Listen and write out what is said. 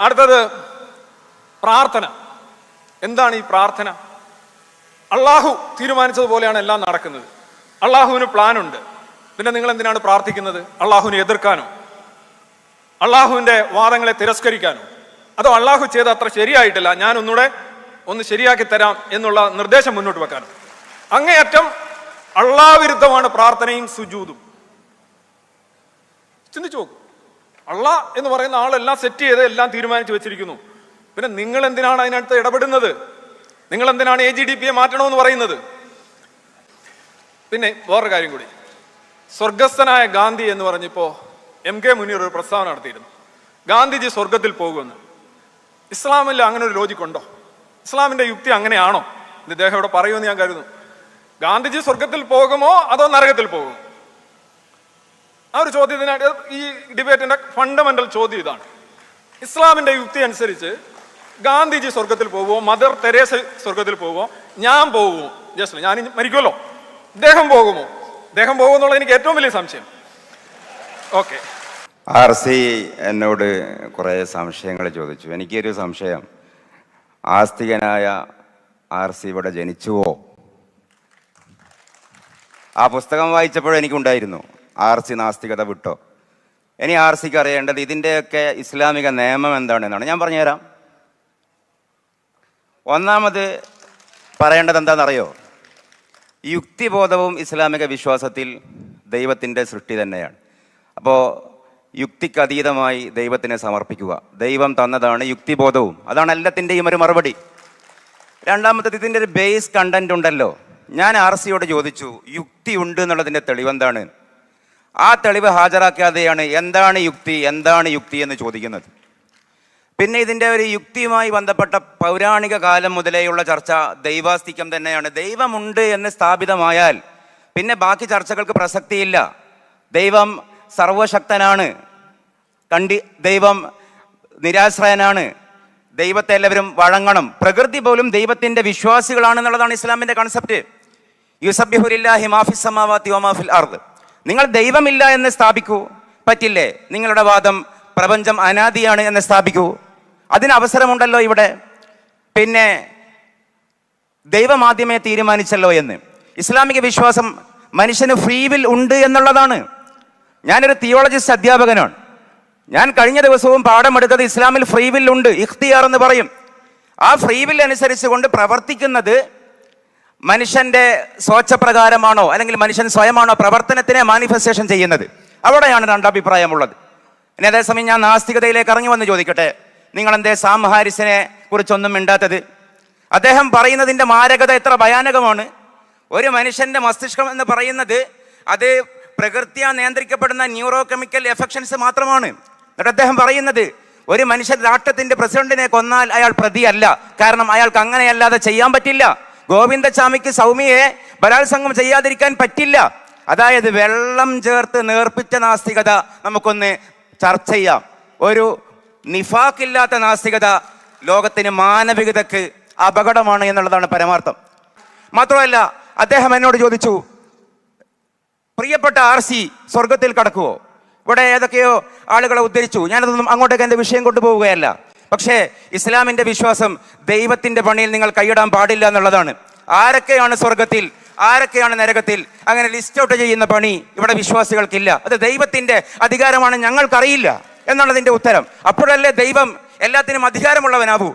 അടുത്തത് പ്രാർത്ഥന. എന്താണ് ഈ പ്രാർത്ഥന? അള്ളാഹു തീരുമാനിച്ചതുപോലെയാണ് എല്ലാം നടക്കുന്നത്. അള്ളാഹുവിന് പ്ലാനുണ്ട്. പിന്നെ നിങ്ങൾ എന്തിനാണ് പ്രാർത്ഥിക്കുന്നത്? അള്ളാഹുവിനെ എതിർക്കാനോ? അള്ളാഹുവിന്റെ വാദങ്ങളെ തിരസ്കരിക്കാനോ? അതോ അള്ളാഹു ചെയ്ത അത്ര ശരിയായിട്ടില്ല ഞാൻ ഒന്നുകൂടെ ഒന്ന് ശരിയാക്കി തരാം എന്നുള്ള നിർദ്ദേശം മുന്നോട്ട് വെക്കാനോ? അങ്ങേയറ്റം അള്ളാവിരുദ്ധമാണ് പ്രാർത്ഥനയും സുജൂതും. ചിന്തിച്ചു നോക്കൂ. അള്ളാ എന്ന് പറയുന്ന ആളെല്ലാം സെറ്റ് ചെയ്ത് എല്ലാം തീരുമാനിച്ചു വെച്ചിരിക്കുന്നു. പിന്നെ നിങ്ങൾ എന്തിനാണ് അതിനകത്ത് ഇടപെടുന്നത്? നിങ്ങൾ എന്തിനാണ് എ ജി ഡി പിയെ മാറ്റണമെന്ന് പറയുന്നത്? പിന്നെ വേറൊരു കാര്യം കൂടി. സ്വർഗസ്ഥനായ ഗാന്ധി എന്ന് പറഞ്ഞപ്പോ എം കെ മുനീർ ഒരു പ്രസ്താവന നടത്തിയിരുന്നു. ഗാന്ധിജി സ്വർഗത്തിൽ പോകുമെന്ന്. ഇസ്ലാമിൽ അങ്ങനെ ഒരു ലോജിക് ഉണ്ടോ? ഇസ്ലാമിന്റെ യുക്തി അങ്ങനെയാണോ? ഇദ്ദേഹം ഇവിടെ പറയുമെന്ന് ഞാൻ കരുതുന്നു. ഗാന്ധിജി സ്വർഗത്തിൽ പോകുമോ അതോ നരകത്തിൽ പോകുമോ ആ ഒരു ചോദ്യത്തിന് ഈ ഡിബേറ്റിന്റെ ഫണ്ടമെന്റൽ ചോദ്യം ഇതാണ്. ഇസ്ലാമിന്റെ യുക്തി അനുസരിച്ച് ഗാന്ധിജി സ്വർഗത്തിൽ പോവുമോ മദർ തെരേസ സ്വർഗത്തിൽ പോവുമോ ഞാൻ പോവുമോ? ജസ്റ്റ് ഞാൻ മരിക്കുമല്ലോ. ദേഹം പോകുമോ? ദേഹം പോകുമെന്നുള്ള എനിക്ക് ഏറ്റവും വലിയ സംശയം. ഓക്കെ. ആർ സി എന്നോട് കുറേ സംശയങ്ങൾ ചോദിച്ചു. എനിക്കൊരു സംശയം. ആസ്തികനായ ആർ സി ഇവിടെ ജനിച്ചുവോ? ആ പുസ്തകം വായിച്ചപ്പോഴും എനിക്കുണ്ടായിരുന്നു ആർ സി നാസ്തികത വിട്ടോ? ഇനി ആർ സിക്ക് അറിയേണ്ടത് ഇതിന്റെയൊക്കെ ഇസ്ലാമിക നിയമം എന്താണെന്നാണ്. ഞാൻ പറഞ്ഞുതരാം. ഒന്നാമത് പറയേണ്ടത് എന്താണെന്നറിയോ? യുക്തിബോധവും ഇസ്ലാമിക വിശ്വാസത്തിൽ ദൈവത്തിന്റെ സൃഷ്ടി തന്നെയാണ്. അപ്പോൾ യുക്തിക്കതീതമായി ദൈവത്തിനെ സമർപ്പിക്കുക. ദൈവം തന്നതാണ് യുക്തിബോധവും. അതാണ് എല്ലാത്തിന്റെയും ഒരു മറുപടി. രണ്ടാമത്തത് ഇതിന്റെ ഒരു ബേസ് കണ്ടന്റ് ഉണ്ടല്ലോ. ഞാൻ ആർ സിയോട് ചോദിച്ചു യുക്തി ഉണ്ട് എന്നുള്ളതിന്റെ തെളിവെന്താണ് ആ തെളിവ് ഹാജരാക്കാതെയാണ് എന്താണ് യുക്തി എന്താണ് യുക്തി എന്ന് ചോദിക്കുന്നത്. പിന്നെ ഇതിന്റെ ഒരു യുക്തിയുമായി ബന്ധപ്പെട്ട പൗരാണിക കാലം മുതലേയുള്ള ചർച്ച ദൈവാസ്തിക്യം തന്നെയാണ്. ദൈവമുണ്ട് എന്ന് സ്ഥാപിതമായാൽ പിന്നെ ബാക്കി ചർച്ചകൾക്ക് പ്രസക്തിയില്ല. ദൈവം സർവശക്തനാണ്. കണ്ടി ദൈവം നിരാശ്രയനാണ്. ദൈവത്തെ എല്ലാവരും വഴങ്ങണം. പ്രകൃതി പോലും ദൈവത്തിന്റെ വിശ്വാസികളാണെന്നുള്ളതാണ് ഇസ്ലാമിന്റെ കൺസെപ്റ്റ് യുസബിഹുലില്ലാഹി മാഫിസ് സമാവാത്തി ഒമാഫിൽ അർദ്. നിങ്ങൾ ദൈവമില്ല എന്ന് സ്ഥാപിക്കൂ. പറ്റില്ലേ? നിങ്ങളുടെ വാദം പ്രപഞ്ചം അനാദിയാണ് എന്ന് സ്ഥാപിക്കൂ. അതിന് അവസരമുണ്ടല്ലോ ഇവിടെ. പിന്നെ ദൈവമാദ്യമേ തീരുമാനിച്ചല്ലോ എന്ന്. ഇസ്ലാമിക വിശ്വാസം മനുഷ്യന് ഫ്രീവിൽ ഉണ്ട് എന്നുള്ളതാണ്. ഞാനൊരു തിയോളജിസ്റ്റ് അധ്യാപകനാണ്. ഞാൻ കഴിഞ്ഞ ദിവസവും പാഠമെടുത്തത് ഇസ്ലാമിൽ ഫ്രീവിൽ ഉണ്ട് ഇഖ്തിയാർ എന്ന് പറയും. ആ ഫ്രീവിൽ അനുസരിച്ച് കൊണ്ട് പ്രവർത്തിക്കുന്നത് മനുഷ്യന്റെ സ്വച്ഛപ്രകാരമാണോ അല്ലെങ്കിൽ മനുഷ്യൻ സ്വയമാണോ പ്രവർത്തനത്തിനെ മാനിഫെസ്റ്റേഷൻ ചെയ്യുന്നത്? അവിടെയാണ് രണ്ടഭിപ്രായമുള്ളത്. ഇനി അതേസമയം ഞാൻ നാസ്തികതയിലേക്ക് ഇറങ്ങി വന്ന് ചോദിക്കട്ടെ. നിങ്ങൾ എന്തേ സാം ഹാരിസിനെ കുറിച്ചൊന്നും മിണ്ടാത്തത്? അദ്ദേഹം പറയുന്നതിന്റെ മാരകത എത്ര ഭയാനകമാണ്. ഒരു മനുഷ്യന്റെ മസ്തിഷ്കം എന്ന് പറയുന്നത് അത് പ്രകൃതിയാ നിയന്ത്രിക്കപ്പെടുന്ന ന്യൂറോ കെമിക്കൽ എഫക്ഷൻസ് മാത്രമാണ്. എന്നിട്ട് അദ്ദേഹം പറയുന്നത് ഒരു മനുഷ്യൻ രാഷ്ട്രത്തിന്റെ പ്രസിഡന്റിനെ കൊന്നാൽ അയാൾ പ്രതിയല്ല. കാരണം അയാൾക്ക് അങ്ങനെയല്ലാതെ ചെയ്യാൻ പറ്റില്ല. ഗോവിന്ദസ്വാമിക്ക് സൗമ്യയെ ബലാത്സംഗം ചെയ്യാതിരിക്കാൻ പറ്റില്ല. അതായത് വെള്ളം ചേർത്ത് നേർപ്പിച്ച നാസ്തികത നമുക്കൊന്ന് ചർച്ച ചെയ്യാം. ഒരു നിഫാക്കില്ലാത്ത നാസ്തികത ലോകത്തിന് മാനവികതക്ക് അപകടമാണ് എന്നുള്ളതാണ് പരമാർത്ഥം. മാത്രമല്ല അദ്ദേഹം എന്നോട് ചോദിച്ചു പ്രിയപ്പെട്ട ആർ സി സ്വർഗത്തിൽ കടക്കുവോ? ഇവിടെ ഏതൊക്കെയോ ആളുകളെ ഉദ്ധരിച്ചു. ഞാനതൊന്നും അങ്ങോട്ടേക്ക് എന്റെ വിഷയം കൊണ്ടുപോവുകയല്ല. പക്ഷേ ഇസ്ലാമിന്റെ വിശ്വാസം ദൈവത്തിന്റെ പണിയിൽ നിങ്ങൾ കൈയിടാൻ പാടില്ല എന്നുള്ളതാണ്. ആരൊക്കെയാണ് സ്വർഗത്തിൽ ആരൊക്കെയാണ് നരകത്തിൽ? അങ്ങനെ ലിസ്റ്റ് ഔട്ട് ചെയ്യുന്ന പണി ഇവിടെ വിശ്വാസികൾക്കില്ല. അത് ദൈവത്തിന്റെ അധികാരമാണ് ഞങ്ങൾക്കറിയില്ല എന്നുള്ളതിന്റെ ഉത്തരം. അപ്പോഴല്ലേ ദൈവം എല്ലാത്തിനും അധികാരമുള്ളവനാവൂ?